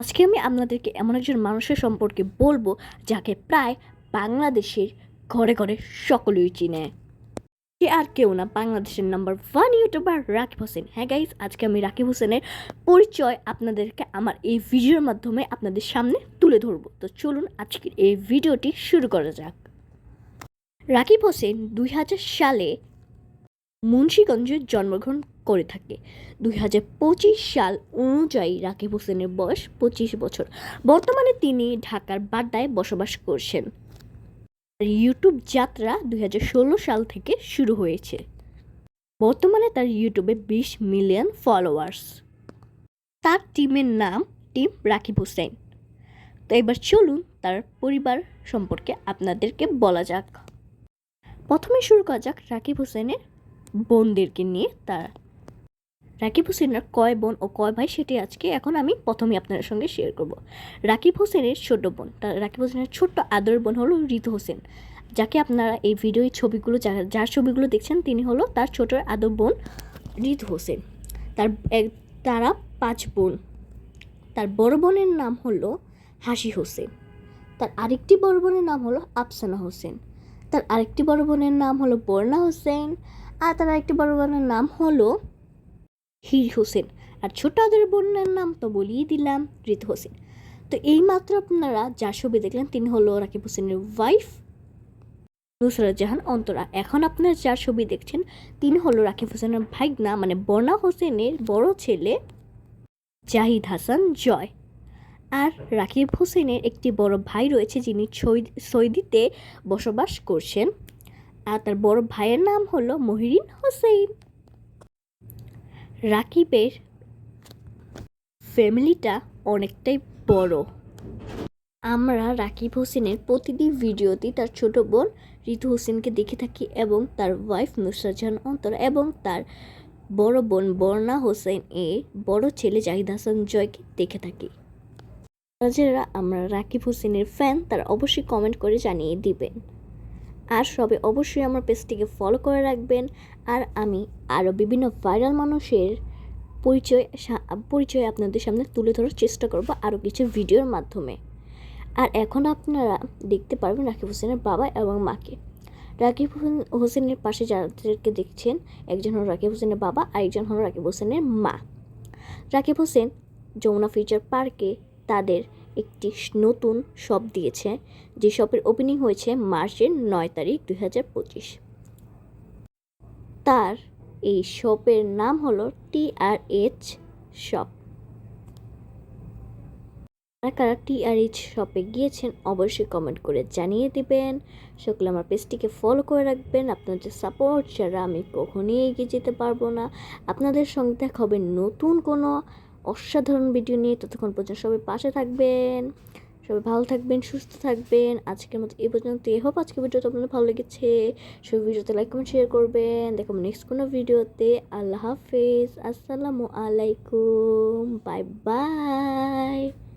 আজকে আমি আপনাদেরকে এমন একজন মানুষের সম্পর্কে বলব যাকে প্রায় বাংলাদেশের ঘরে ঘরে সকলেই চিনে। সে আর কেউ না, বাংলাদেশের number one YouTuber Rakib Hossain. হ্যাঁ গাইজ আজকে আমি রাকিব হোসেনের পরিচয় আপনাদেরকে আমার এই ভিডিওর মাধ্যমে আপনাদের সামনে তুলে ধরবো। তো চলুন আজকের এই ভিডিওটি শুরু করা যাক। রাকিব হোসেন দুই হাজার সালে মুন্সীগঞ্জে জন্মগ্রহণ করে থাকে। দুই হাজার পঁচিশ সাল অনুযায়ী রাকিব হোসেনের বয়স পঁচিশ বছর। বর্তমানে তিনি ঢাকার বাড্ডায় বসবাস করছেন। তার ইউটিউব যাত্রা দুই হাজার ষোলো সাল থেকে শুরু হয়েছে। বর্তমানে তার ইউটিউবে বিশ মিলিয়ন ফলোয়ার্স। তার টিমের নাম টিম রাকিব হোসেন। তো এবার চলুন তার পরিবার সম্পর্কে আপনাদেরকে বলা যাক। প্রথমে শুরু করা যাক রাকিব হোসেনের বোনদেরকে নিয়ে তার রাকিব হোসেনের কয় বোন ও কয় ভাই সেটি আজকে এখন আমি প্রথমে আপনাদের সঙ্গে শেয়ার করব। রাকিব হোসেনের ছোট বোন তার রাকিব হোসেনের ছোট্ট আদরের বোন হলো ঋতু হোসেন। যাকে আপনারা এই ভিডিওর ছবিগুলো যার যার ছবিগুলো দেখছেন, তিনি হলো তার ছোট আদর বোন ঋতু হোসেন। তার তারা পাঁচ বোন। তার বড় বোনের নাম হলো হাসি হোসেন। তার আরেকটি বড় বোনের নাম হলো আফসানা হোসেন। তার আরেকটি বড় বোনের নাম হলো বর্ণা হোসেন। আর তার আরেকটি বড় বোনের নাম হলো হির হোসেন। আর ছোট আদরের বোনের নাম তো বলিয়ে দিলাম ঋতু হোসেন। তো এই মাত্র আপনারা যার ছবি দেখলেন, তিনি হলো রাকিব হোসেনের ওয়াইফ নুসরাত জাহান অন্তরা। এখন আপনারা যার ছবি দেখছেন, তিনি হলো রাকিব হোসেনের ভাইগনা মানে বর্ণা হোসেনের বড় ছেলে জাহিদ হাসান জয়। আর রাকিব হোসেনের একটি বড় ভাই রয়েছে, যিনি সৌদি- সৌদিতে বসবাস করছেন। আর তার বড় ভাইয়ের নাম হলো মহিরিন হোসেন রাকিবের ফ্যামিলিটা অনেকটাই বড়। আমরা রাকিব হোসেনের প্রতিটি ভিডিওতেই তার ছোট বোন ঋতু হোসেনকে দেখে থাকি এবং তার ওয়াইফ নুসরাত জাহান অন্তর এবং তার বড় বোন বর্ণা হোসেন এ বড় ছেলে জাহিদ হাসান জয়কে দেখে থাকি। আমরা রাকিব হোসেনের ফ্যান তারা অবশ্যই কমেন্ট করে জানিয়ে দিবেন। আর সবে অবশ্যই আমার পেজটিকে ফলো করে রাখবেন। আর আমি আরও বিভিন্ন ভাইরাল মানুষের পরিচয় পরিচয় আপনাদের সামনে তুলে ধরার চেষ্টা করব আরও কিছু ভিডিওর মাধ্যমে। আর এখন আপনারা দেখতে পারবেন রাকিব হোসেনের বাবা এবং মাকে। রাকিব হোসেন- হোসেনের পাশে যাদেরকে দেখছেন, একজন হল রাকিব হোসেনের বাবা আর একজন হলো রাকিব হোসেনের মা। রাকিব হোসেন যমুনা ফিউচার পার্কে তাদের একটি নতুন শপ দিয়েছে, যে শপের ওপেনিং হয়েছে মার্চের নয় তারিখ দুই হাজার পঁচিশ। তার এই শপের নাম হলো টি আর এইচ শপ। কারা কারা টি আর এইচ শপে গিয়েছেন অবশ্যই কমেন্ট করে জানিয়ে দিবেন। সকলে আমার পেজটিকে ফলো করে রাখবেন। আপনাদের সাপোর্ট ছাড়া আমি কখনোই এগিয়ে যেতে পারব না। আপনাদের সঙ্গে দেখা হবে নতুন কোনো অসাধারণ ভিডিও নিয়ে ততক্ষণ পর্যন্ত সবাই পাশে থাকবেন, সবাই ভালো থাকবেন, সুস্থ থাকবেন। আজকের মতো এই পর্যন্ত এ হোপ আজকের ভিডিওটা আপনাদের ভালো লেগেছে। সব ভিডিওতে লাইক কমেন্ট শেয়ার করবেন। দেখো নেক্সট কোনো ভিডিওতে আল্লাহ হাফেজ। আসসালামু আলাইকুম। Bye bye